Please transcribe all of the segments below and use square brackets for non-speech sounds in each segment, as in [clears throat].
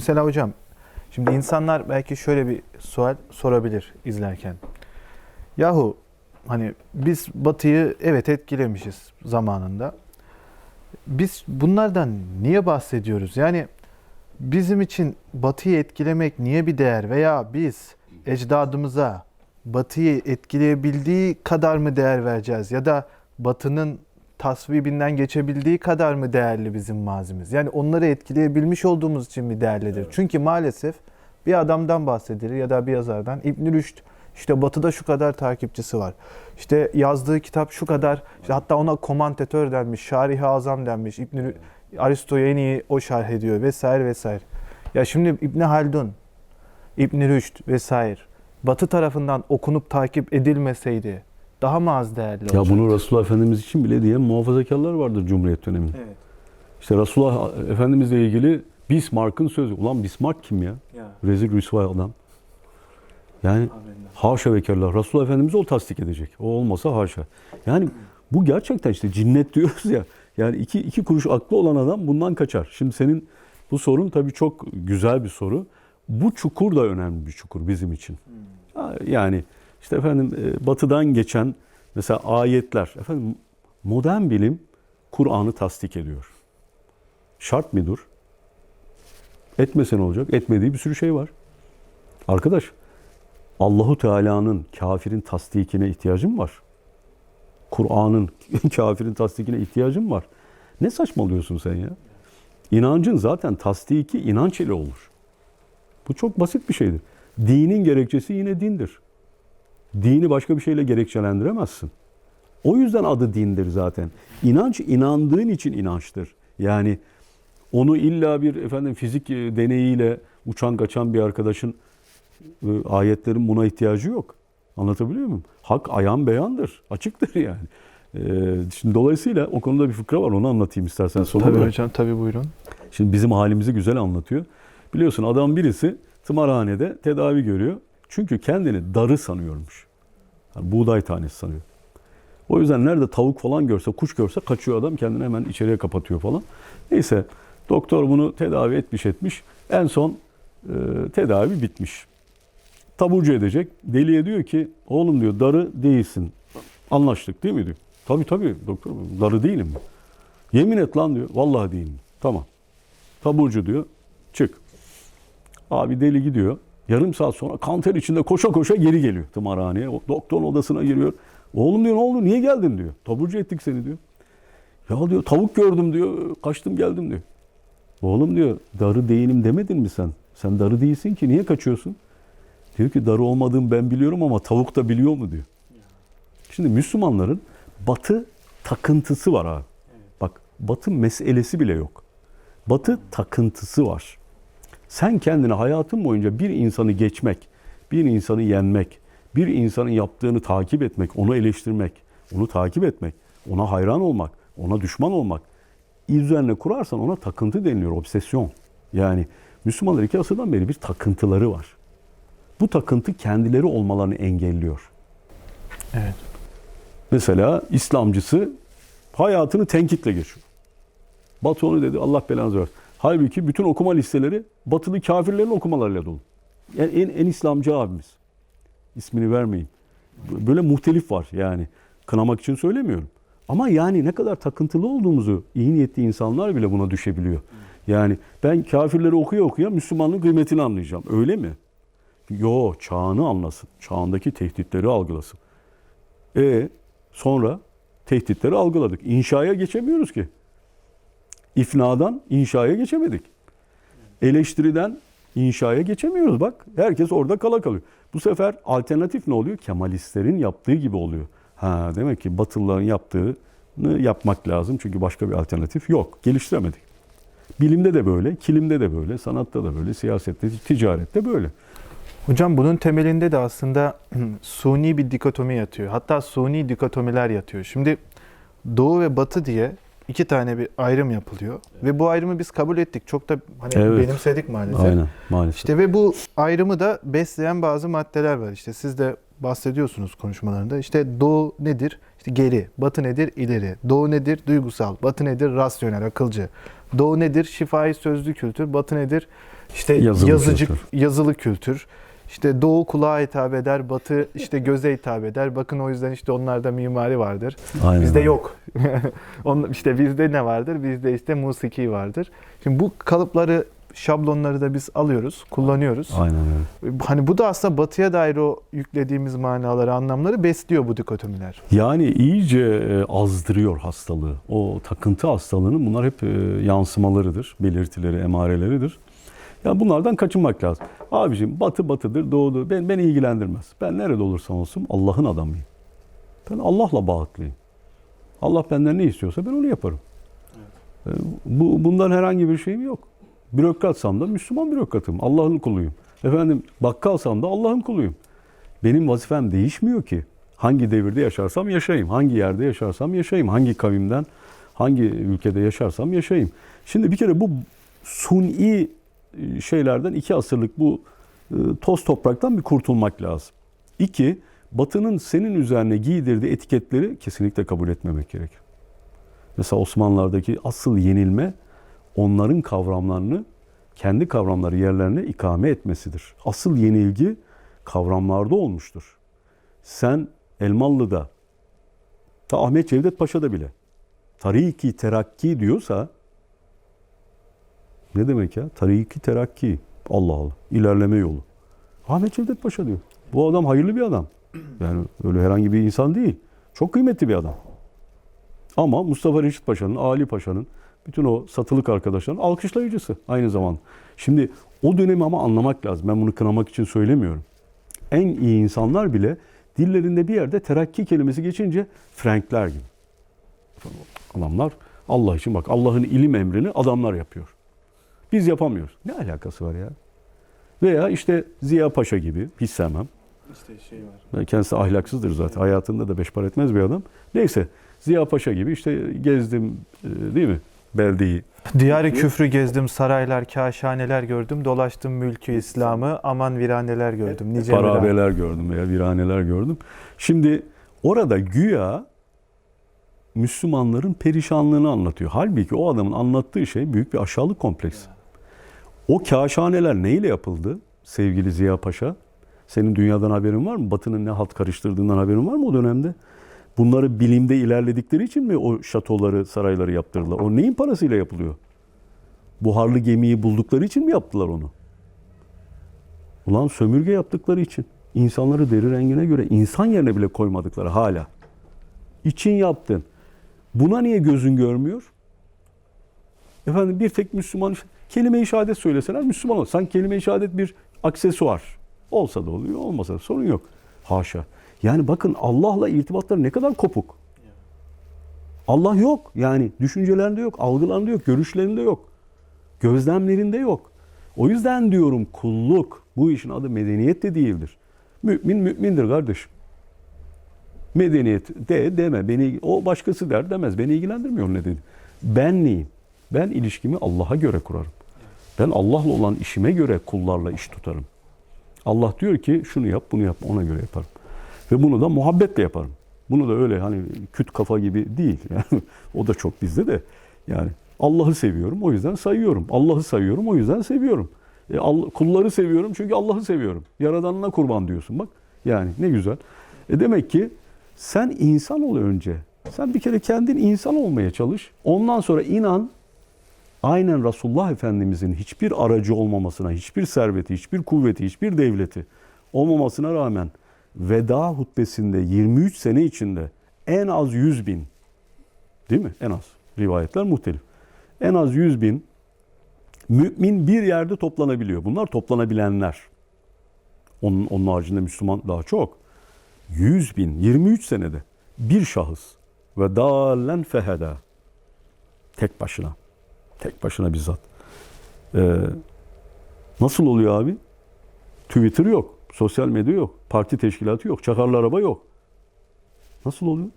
Mesela hocam, şimdi insanlar belki şöyle bir sual sorabilir izlerken. Yahu hani biz Batı'yı evet etkilemişiz zamanında. Biz bunlardan niye bahsediyoruz? Yani bizim için Batı'yı etkilemek niye bir değer veya biz ecdadımıza Batı'yı etkileyebildiği kadar mı değer vereceğiz ya da Batı'nın tasvibinden geçebildiği kadar mı değerli bizim mazimiz? Yani onları etkileyebilmiş olduğumuz için mi değerlidir? Çünkü maalesef bir adamdan bahsedilir ya da bir yazardan İbn Rüşd işte Batı'da şu kadar takipçisi var. İşte yazdığı kitap şu kadar, işte hatta ona komantatör denmiş, şarih azam denmiş. İbn Aristo'yu en iyi o şerh ediyor vesaire vesaire. Ya şimdi İbn Haldun, İbn Rüşd vesaire Batı tarafından okunup takip edilmeseydi daha mı az değerli Ya olacak? bunu Resulullah Efendimiz için bile diyen muhafazakarlar vardır Cumhuriyet döneminde. Evet. İşte Resulullah Efendimizle ilgili Bismarck'ın sözü. Ulan Bismarck kim ya? Ya. Rezil rüsva adam. Yani haşa ve kella. Resulullah Efendimiz o tasdik edecek. O olmasa haşa. Yani bu gerçekten işte cinnet [laughs] diyoruz ya. Yani iki, iki kuruş aklı olan adam bundan kaçar. Şimdi senin bu sorun tabii çok güzel bir soru. Bu çukur da önemli bir çukur bizim için. Ha, Yani işte efendim e, batıdan geçen mesela ayetler. Efendim modern bilim Kur'an'ı tasdik ediyor. Şart mıdır? Etmese ne olacak? Etmediği bir sürü şey var. Arkadaş, Allahu Teala'nın kafirin tasdikine ihtiyacım var. Kur'an'ın [laughs] kafirin tasdikine ihtiyacım var. Ne saçmalıyorsun sen ya? İnancın zaten tasdiki inanç ile olur. Bu çok basit bir şeydir. Dinin gerekçesi yine dindir. Dini başka bir şeyle gerekçelendiremezsin. O yüzden adı dindir zaten. İnanç inandığın için inançtır. Yani onu illa bir efendim fizik e, deneyiyle uçan kaçan bir arkadaşın e, ayetlerin buna ihtiyacı yok. Anlatabiliyor muyum? Hak ayan beyandır. Açıktır yani. E, şimdi dolayısıyla o konuda bir fıkra var. Onu anlatayım istersen sonra. Tabii da. hocam tabii buyurun. Şimdi bizim halimizi güzel anlatıyor. Biliyorsun adam birisi tımarhanede tedavi görüyor. Çünkü kendini darı sanıyormuş. Yani buğday tanesi sanıyor. O yüzden nerede tavuk falan görse, kuş görse kaçıyor adam kendini hemen içeriye kapatıyor falan. Neyse doktor bunu tedavi etmiş etmiş. En son e, tedavi bitmiş. Taburcu edecek. Deliye diyor ki oğlum diyor darı değilsin. Anlaştık değil mi diyor. Tabii tabii doktor darı değilim. Yemin et lan diyor. Vallahi değilim. Tamam. Taburcu diyor. Çık. Abi deli gidiyor. Yarım saat sonra kanter içinde koşa koşa geri geliyor tımarhaneye. O doktorun odasına giriyor. Oğlum diyor ne oldu? Niye geldin diyor. Taburcu ettik seni diyor. Ya diyor tavuk gördüm diyor. Kaçtım geldim diyor. Oğlum diyor darı değilim demedin mi sen? Sen darı değilsin ki niye kaçıyorsun? Diyor ki darı olmadığımı ben biliyorum ama tavuk da biliyor mu diyor. Şimdi Müslümanların batı takıntısı var abi. Bak batı meselesi bile yok. Batı takıntısı var. Sen kendini hayatın boyunca bir insanı geçmek, bir insanı yenmek, bir insanın yaptığını takip etmek, onu eleştirmek, onu takip etmek, ona hayran olmak, ona düşman olmak üzerine kurarsan ona takıntı deniliyor, obsesyon. Yani Müslümanlar iki asırdan beri bir takıntıları var. Bu takıntı kendileri olmalarını engelliyor. Evet. Mesela İslamcısı hayatını tenkitle geçiyor. Batı onu dedi Allah belanızı versin. Halbuki bütün okuma listeleri batılı kafirlerin okumalarıyla dolu. Yani en, en İslamcı abimiz. İsmini vermeyin. Böyle muhtelif var yani. Kınamak için söylemiyorum. Ama yani ne kadar takıntılı olduğumuzu iyi niyetli insanlar bile buna düşebiliyor. Yani ben kafirleri okuya okuya Müslümanlığın kıymetini anlayacağım. Öyle mi? Yo çağını anlasın. Çağındaki tehditleri algılasın. E sonra tehditleri algıladık. İnşaya geçemiyoruz ki. İfnadan inşaya geçemedik. Eleştiriden inşaya geçemiyoruz bak. Herkes orada kala kalıyor. Bu sefer alternatif ne oluyor? Kemalistlerin yaptığı gibi oluyor. Ha demek ki Batılıların yaptığını yapmak lazım. Çünkü başka bir alternatif yok. Geliştiremedik. Bilimde de böyle, kilimde de böyle, sanatta da böyle, siyasette, ticarette böyle. Hocam bunun temelinde de aslında [clears throat] suni bir dikotomi yatıyor. Hatta suni dikotomiler yatıyor. Şimdi doğu ve batı diye iki tane bir ayrım yapılıyor. Ve bu ayrımı biz kabul ettik. Çok da hani Evet. benimsedik maalesef. Aynen maalesef. İşte ve bu ayrımı da besleyen bazı maddeler var. İşte siz de bahsediyorsunuz konuşmalarında. İşte doğu nedir? İşte geri. Batı nedir? İleri. Doğu nedir? Duygusal. Batı nedir? Rasyonel, akılcı. Doğu nedir? Şifai sözlü kültür. Batı nedir? İşte Yazılı yazıcı, kültür. yazılı kültür. İşte doğu kulağa hitap eder, batı işte göze hitap eder. Bakın o yüzden işte onlarda mimari vardır. Aynen Bizde yok. [laughs] On, işte bizde ne vardır? Bizde işte musiki vardır. Şimdi bu kalıpları, şablonları da biz alıyoruz, kullanıyoruz. Aynen öyle. Hani bu da aslında batıya dair o yüklediğimiz manaları, anlamları besliyor bu dikotomiler. Yani iyice e, azdırıyor hastalığı. O takıntı hastalığının bunlar hep e, yansımalarıdır, belirtileri, emareleridir. Ya bunlardan kaçınmak lazım. Abicim batı batıdır, doğudur. Ben, beni ilgilendirmez. Ben nerede olursam olsun Allah'ın adamıyım. Ben Allah'la bağıtlıyım. Allah benden ne istiyorsa ben onu yaparım. E, Bu, bundan herhangi bir şeyim yok. Bürokratsam da Müslüman bürokratım. Allah'ın kuluyum. Efendim bakkalsam da Allah'ın kuluyum. Benim vazifem değişmiyor ki. Hangi devirde yaşarsam yaşayayım. Hangi yerde yaşarsam yaşayayım. Hangi kavimden, hangi ülkede yaşarsam yaşayayım. Şimdi bir kere bu suni şeylerden iki asırlık bu e, toz topraktan bir kurtulmak lazım. İki, Batı'nın senin üzerine giydirdiği etiketleri kesinlikle kabul etmemek gerekir. Mesela Osmanlılar'daki asıl yenilme onların kavramlarını kendi kavramları yerlerine ikame etmesidir. Asıl yenilgi kavramlarda olmuştur. Sen Elmalı'da, ta Ahmet Cevdet Paşa'da bile tariki terakki diyorsa ne demek ya? Tariki terakki. Allah Allah. İlerleme yolu. Ahmet Cevdet Paşa diyor. Bu adam hayırlı bir adam. Yani öyle herhangi bir insan değil. Çok kıymetli bir adam. Ama Mustafa Reşit Paşa'nın, Ali Paşa'nın, bütün o satılık arkadaşların alkışlayıcısı aynı zamanda. Şimdi o dönemi ama anlamak lazım. Ben bunu kınamak için söylemiyorum. En iyi insanlar bile dillerinde bir yerde terakki kelimesi geçince Frankler gibi. Adamlar Allah için bak Allah'ın ilim emrini adamlar yapıyor. Biz yapamıyoruz. Ne alakası var ya? Veya işte Ziya Paşa gibi hiç sevmem. İşte şey var. Kendisi ahlaksızdır zaten. Hayatında da beş para etmez bir adam. Neyse Ziya Paşa gibi işte gezdim e, değil mi? Beldeyi. Diyarı küfrü gezdim, saraylar, kaşhaneler gördüm, dolaştım mülkü İslam'ı, aman viraneler gördüm. Nice viran- Harabeler gördüm veya viraneler gördüm. Şimdi orada güya Müslümanların perişanlığını anlatıyor. Halbuki o adamın anlattığı şey büyük bir aşağılık kompleksi. O kaşhaneler neyle yapıldı sevgili Ziya Paşa? Senin dünyadan haberin var mı? Batı'nın ne halt karıştırdığından haberin var mı o dönemde? Bunları bilimde ilerledikleri için mi o şatoları, sarayları yaptırdılar? O neyin parasıyla yapılıyor? Buharlı gemiyi buldukları için mi yaptılar onu? Ulan sömürge yaptıkları için. insanları deri rengine göre insan yerine bile koymadıkları hala. İçin yaptın. Buna niye gözün görmüyor? Efendim bir tek Müslüman kelime-i şehadet söyleseler Müslüman olur. Sanki kelime-i şehadet bir aksesuar. Olsa da oluyor, olmasa da sorun yok. Haşa. Yani bakın Allah'la irtibatları ne kadar kopuk. Allah yok. Yani düşüncelerinde yok, algılarında yok, görüşlerinde yok. Gözlemlerinde yok. O yüzden diyorum kulluk. Bu işin adı medeniyet de değildir. Mümin mümindir kardeşim. Medeniyet de deme. Beni o başkası der demez. Beni ilgilendirmiyor ne dedi. Ben neyim? Ben ilişkimi Allah'a göre kurarım. Ben Allah'la olan işime göre kullarla iş tutarım. Allah diyor ki şunu yap, bunu yap, ona göre yaparım. Ve bunu da muhabbetle yaparım. Bunu da öyle hani küt kafa gibi değil. Yani [laughs] o da çok bizde de. Yani Allah'ı seviyorum o yüzden sayıyorum. Allah'ı sayıyorum o yüzden seviyorum. E, Allah, kulları seviyorum çünkü Allah'ı seviyorum. Yaradanına kurban diyorsun bak. Yani ne güzel. E demek ki sen insan ol önce. Sen bir kere kendin insan olmaya çalış. Ondan sonra inan aynen Resulullah Efendimizin hiçbir aracı olmamasına, hiçbir serveti, hiçbir kuvveti, hiçbir devleti olmamasına rağmen veda hutbesinde 23 sene içinde en az 100 bin değil mi? En az. Rivayetler muhtelif. En az 100 bin mümin bir yerde toplanabiliyor. Bunlar toplanabilenler. Onun, onun haricinde Müslüman daha çok. 100 bin, 23 senede bir şahıs ve dalen feheda. Tek başına. Tek başına bizzat. Ee, nasıl oluyor abi? Twitter yok. Sosyal medya yok. Parti teşkilatı yok. Çakarlı araba yok. Nasıl oluyor?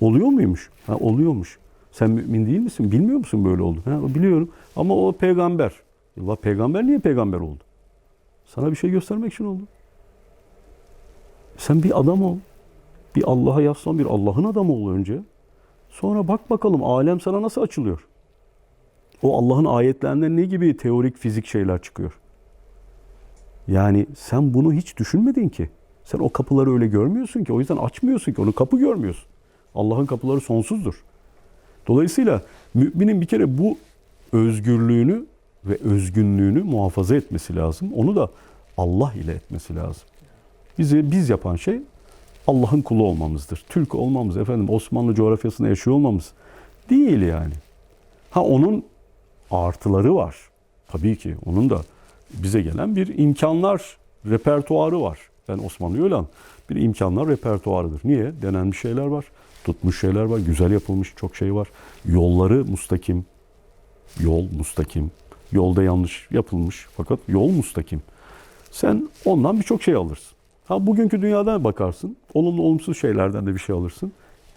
Oluyor muymuş? Ha, oluyormuş. Sen mümin değil misin? Bilmiyor musun böyle oldu? Ha, biliyorum. Ama o peygamber. Ya peygamber niye peygamber oldu? Sana bir şey göstermek için oldu. Sen bir adam ol. Bir Allah'a yaslan, bir Allah'ın adamı ol önce. Sonra bak bakalım alem sana nasıl açılıyor. O Allah'ın ayetlerinden ne gibi teorik fizik şeyler çıkıyor? Yani sen bunu hiç düşünmedin ki. Sen o kapıları öyle görmüyorsun ki. O yüzden açmıyorsun ki. Onu kapı görmüyorsun. Allah'ın kapıları sonsuzdur. Dolayısıyla müminin bir kere bu özgürlüğünü ve özgünlüğünü muhafaza etmesi lazım. Onu da Allah ile etmesi lazım. Bizi biz yapan şey Allah'ın kulu olmamızdır. Türk olmamız, efendim Osmanlı coğrafyasında yaşıyor olmamız değil yani. Ha onun artıları var. Tabii ki onun da bize gelen bir imkanlar repertuarı var. Ben Osmanlı'yı öyle bir imkanlar repertuarıdır. Niye? Denenmiş şeyler var. Tutmuş şeyler var. Güzel yapılmış çok şey var. Yolları mustakim. Yol mustakim. Yolda yanlış yapılmış fakat yol mustakim. Sen ondan birçok şey alırsın. Ha bugünkü dünyadan bakarsın. Olumlu olumsuz şeylerden de bir şey alırsın.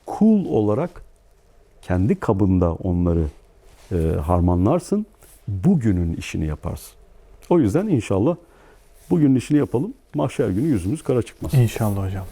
Kul olarak kendi kabında onları e, harmanlarsın. Bugünün işini yaparsın. O yüzden inşallah bugünün işini yapalım. Mahşer günü yüzümüz kara çıkmaz. İnşallah hocam.